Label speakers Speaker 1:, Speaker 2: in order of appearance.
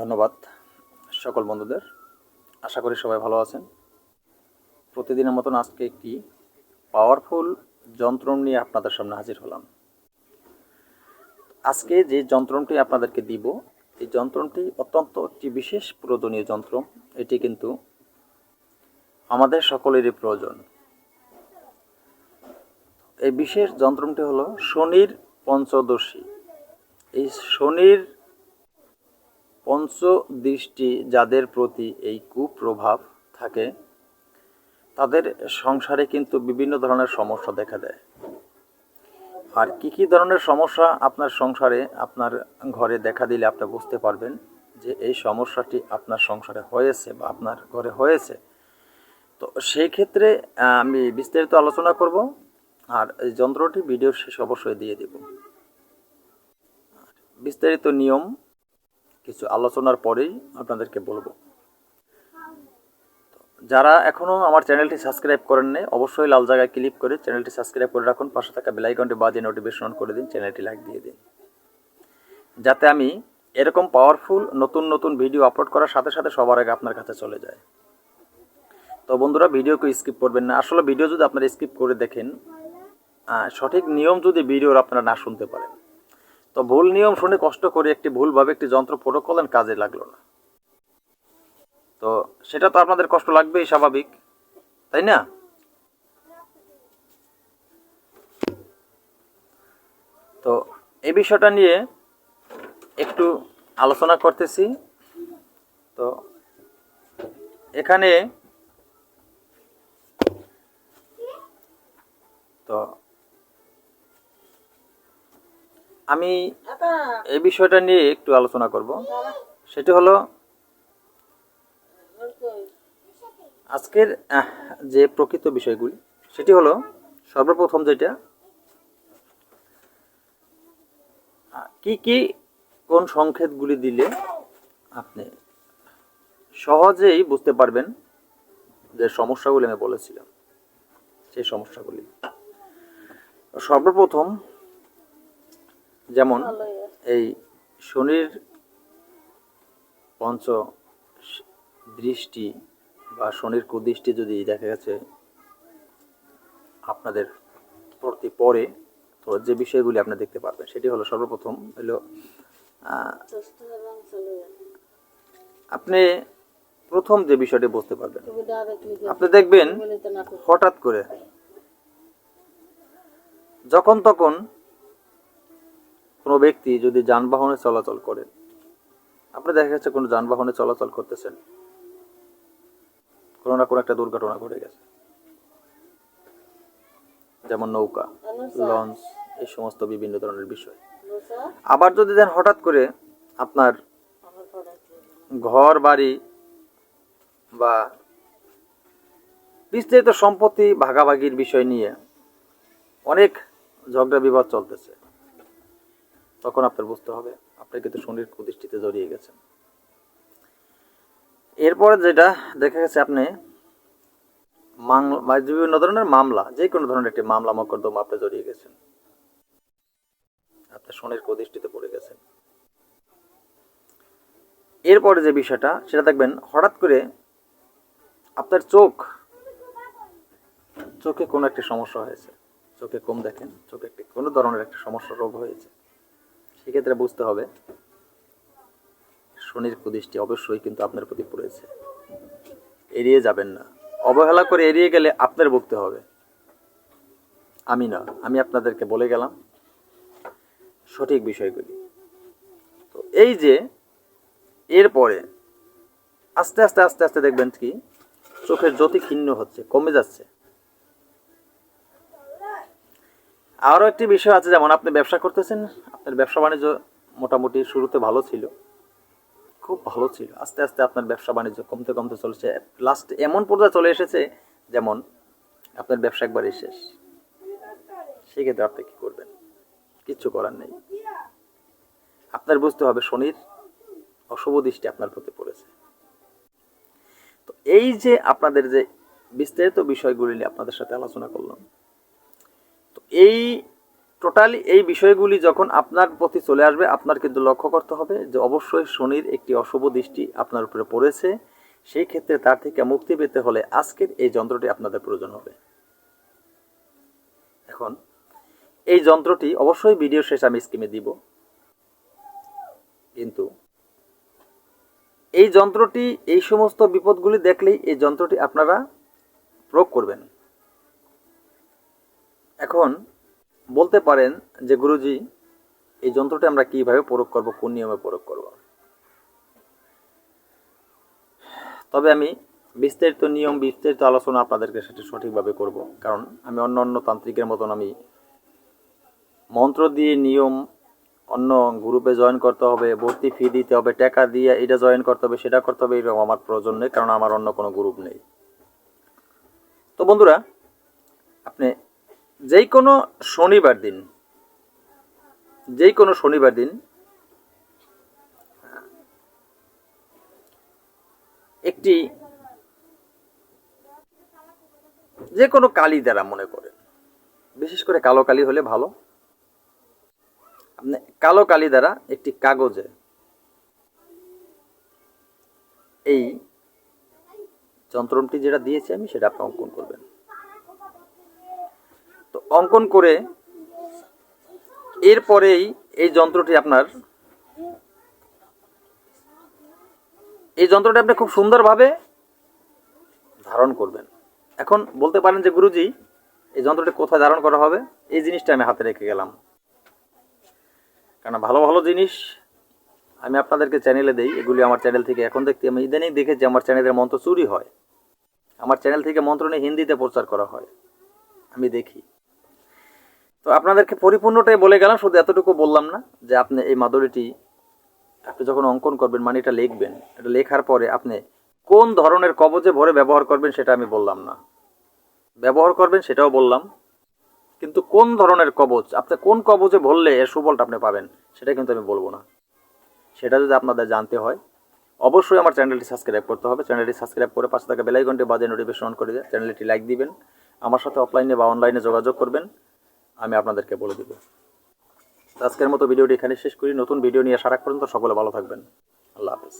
Speaker 1: ধন্যবাদ সকল বন্ধুদের। আশা করি সবাই ভালো আছেন। প্রতিদিনের মতন আজকে একটি পাওয়ারফুল যন্ত্র নিয়ে আপনাদের সামনে হাজির হলাম। আজকে যে যন্ত্রটি আপনাদেরকে দিব, এই যন্ত্রণটি অত্যন্ত একটি বিশেষ প্রয়োজনীয় যন্ত্র। এটি কিন্তু আমাদের সকলেরই প্রয়োজন। এই বিশেষ যন্ত্রটি হলো শনির পঞ্চদশী। এই শনির পঞ্চদৃষ্টি যাদের প্রতি এই কুপ্রভাব থাকে, তাদের সংসারে কিন্তু বিভিন্ন ধরনের সমস্যা দেখা দেয়। আর কি কি ধরনের সমস্যা আপনার সংসারে, আপনার ঘরে দেখা দিলে আপনি বুঝতে পারবেন যে এই সমস্যাটি আপনার সংসারে হয়েছে বা আপনার ঘরে হয়েছে। তো সেই ক্ষেত্রে আমি বিস্তারিত আলোচনা করব আর এই যন্ত্রটি ভিডিও শেষ অবশ্যই দিয়ে দেব। বিস্তারিত নিয়ম কিছু আলোচনার পরেই আপনাদেরকে বলব। যারা এখনও আমার চ্যানেলটি সাবস্ক্রাইব করেন নাই, অবশ্যই লাল জায়গায় ক্লিক করে চ্যানেলটি সাবস্ক্রাইব করে রাখুন। পাশে থাকা বেলাইকনটি বাজিয়ে নোটিফিকেশন অন করে দিন, চ্যানেলটি লাইক দিয়ে দিন। যাতে আমি এরকম পাওয়ারফুল নতুন নতুন ভিডিও আপলোড করার সাথে সাথে সবার আগে আপনার কাছে চলে যায়। তো বন্ধুরা, ভিডিওকে স্কিপ করবেন না। আসলে ভিডিও যদি আপনারা স্কিপ করে দেখেন সঠিক নিয়ম যদি ভিডিওর আপনারা না শুনতে পারেন তো ভুল নিয়ম শুনে কষ্ট করে একটি ভুলভাবে একটি যন্ত্র প্রয়োগ করলেন কাজে লাগল না। তো সেটা তো আপনাদের কষ্ট লাগবেই, স্বাভাবিক। তাই না? তো এই বিষয়টা নিয়ে একটু আলোচনা করতেছি। তো এখানে তো আমি এই বিষয়টা নিয়ে একটু আলোচনা করব। সেটি হলো আজকের যে প্রকৃত বিষয়গুলি সেটি হলো সর্বপ্রথম যেটা কি কি কোন সংকেতগুলি দিলে আপনি সহজেই বুঝতে পারবেন যে সমস্যাগুলি আমি বলেছিলাম। সেই সমস্যাগুলি। সর্বপ্রথম যেমন এই শনির পঞ্চ দৃষ্টি বা শনির কুদৃষ্টি যদি দেখা গেছে আপনাদের প্রতি পরে তো যে বিষয়গুলি আপনি দেখতে পারবেন সেটি হলো সর্বপ্রথম হলো আপনি প্রথম যে বিষয়টি বুঝতে পারবেন আপনি দেখবেন হঠাৎ করে যখন তখন কোনো ব্যক্তি যদি যানবাহনে চলাচল করেন আপনি দেখা যাচ্ছে কোনো যানবাহনে চলাচল করতেছেন কোনো না কোনো একটা দুর্ঘটনা ঘটে গেছে। যেমন নৌকা লঞ্চ এই সমস্ত বিভিন্ন ধরনের বিষয়। আবার যদি দেন হঠাৎ করে আপনার ঘর বাড়ি বা বিস্তারিত সম্পত্তি ভাগাভাগির বিষয় নিয়ে অনেক ঝগড়া বিবাদ চলতেছে। তখন আপনার বুঝতে হবে, আপনি কিন্তু শনির কুদৃষ্টিতে জড়িয়ে গেছেন। এরপরে যেটা দেখা গেছে আপনি মাংলা বিভিন্ন ধরনের মামলা, যে কোনো ধরনের একটি মামলা, মকদ্দমা আপনি জড়িয়ে গেছেন। আপনি শনির কুদৃষ্টিতে পড়ে গেছেন। এরপরে যে বিষয়টা, সেটা দেখবেন, হঠাৎ করে আপনার চোখ, চোখে কোনো একটি সমস্যা হয়েছে। চোখে কম দেখেন, চোখে একটি কোনো ধরনের একটি সমস্যা রোগ হয়েছে। সেক্ষেত্রে বুঝতে হবে, শনির কুদৃষ্টি অবশ্যই কিন্তু আপনার প্রতি পড়েছে। এড়িয়ে যাবেন না। অবহেলা করে এড়িয়ে গেলে আপনার ভুগতে হবে। আমি না, আমি আপনাদেরকে বলে গেলাম সঠিক বিষয়গুলি। তো এই যে, এরপরে আস্তে আস্তে আস্তে আস্তে দেখবেন কি, চোখের জ্যোতি ক্ষীণ হচ্ছে, কমে যাচ্ছে। আরও একটি বিষয় আছে, যেমন আপনি ব্যবসা করতেছেন, আপনার ব্যবসা বাণিজ্য মোটামুটি শুরুতে ভালো ছিল, খুব ভালো ছিল। আস্তে আস্তে আপনার ব্যবসা বাণিজ্য কমতে কমতে চলছে। লাস্ট এমন পর্যায়ে চলে এসেছে, যেমন আপনার ব্যবসা একবারই শেষ। সেক্ষেত্রে আপনি কি করবেন? কিচ্ছু করার নেই। আপনার বুঝতে হবে শনির অশুভ দৃষ্টি আপনার প্রতি পড়েছে। তো এই যে আপনাদের যে বিস্তারিত বিষয়গুলি নিয়ে আপনাদের সাথে আলোচনা করলাম এই টোটালি এই বিষয়গুলি যখন আপনার প্রতি চলে আসবে, আপনার কিন্তু লক্ষ্য করতে হবে যে অবশ্যই শনির একটি অশুভ দৃষ্টি আপনার উপরে পড়েছে। সেই ক্ষেত্রে তার থেকে মুক্তি পেতে হলে আজকের এই যন্ত্রটি আপনাদের প্রয়োজন হবে। এখন, এই যন্ত্রটি অবশ্যই ভিডিও শেষ আমি স্কিমে দিব। কিন্তু, এই যন্ত্রটি, এই সমস্ত বিপদগুলি দেখলেই এই যন্ত্রটি আপনারা প্রয়োগ করবেন। এখন বলতে পারেন যে গুরুজি, এই যন্ত্রটি আমরা কীভাবে প্রয়োগ করব, কোন নিয়মে প্রয়োগ করব? তবে আমি বিস্তারিত নিয়ম, বিস্তারিত আলোচনা আপনাদেরকে সেটা সঠিকভাবে করব। কারণ আমি অন্য অন্য তান্ত্রিকের মতন আমি মন্ত্র দিয়ে নিয়ম, অন্য গ্রুপে জয়েন করতে হবে, ভর্তি ফি দিতে হবে, টাকা দিয়ে এটা জয়েন করতে হবে, সেটা করতে হবে, এরকম আমার প্রয়োজন নেই, কারণ আমার অন্য কোনো গ্রুপ নেই। তো বন্ধুরা, আপনি যেই কোনো শনিবার দিন যেই কোনো শনিবার দিন, একটি যে কোনো কালি দ্বারা মনে করেন। বিশেষ করে কালো কালি হলে ভালো। আপনি কালো কালি দ্বারা একটি কাগজে এই যন্ত্রটি যেটা দিয়েছি আমি, সেটা আপনি অঙ্কন করবেন। তো অঙ্কন করে এরপরেই এই যন্ত্রটি আপনার, এই যন্ত্রটি আপনি খুব সুন্দরভাবে ধারণ করবেন। এখন বলতে পারেন যে গুরুজি, এই যন্ত্রটি কোথায় ধারণ করা হবে? এই জিনিসটা আমি হাতে রেখে গেলাম। কারণ ভালো ভালো জিনিস আমি আপনাদেরকে চ্যানেলে দেই, এগুলি আমার চ্যানেল থেকে এখন দেখতে, আমি ইদানিং দেখেছি আমার চ্যানেলের মন্ত্র চুরি হয়। আমার চ্যানেল থেকে মন্ত্র নিয়ে হিন্দিতে প্রচার করা হয়। আমি দেখি। তো আপনাদেরকে পরিপূর্ণটাই বলে গেলাম, শুধু এতটুকু বললাম না যে আপনি এই মাদুরিটি আপনি যখন অঙ্কন করবেন মানে এটা লিখবেন, এটা লেখার পরে আপনি কোন ধরনের কবজে ভরে ব্যবহার করবেন সেটা আমি বললাম না। ব্যবহার করবেন সেটাও বললাম, কিন্তু কোন ধরনের কবজ, আপনি কোন কবজে ভরলে এর সুফলটা আপনি পাবেন, সেটা কিন্তু আমি বলব না। সেটা যদি আপনাদের জানতে হয়, অবশ্যই আমার চ্যানেলটি সাবস্ক্রাইব করতে হবে। চ্যানেলটি সাবস্ক্রাইব করে পাশে থাকা বেলাইকনটি বাজে নোটিফিকেশন অন করে চ্যানেলটি লাইক দিবেন। আমার সাথে অফলাইনে বা অনলাইনে যোগাযোগ করবেন। আমি আপনাদেরকে বলে দেব। আজকের মতো ভিডিওটি এখানে শেষ করি। নতুন ভিডিও নিয়ে সারাক্ষণ তো সকলে ভালো থাকবেন। আল্লাহ হাফিজ।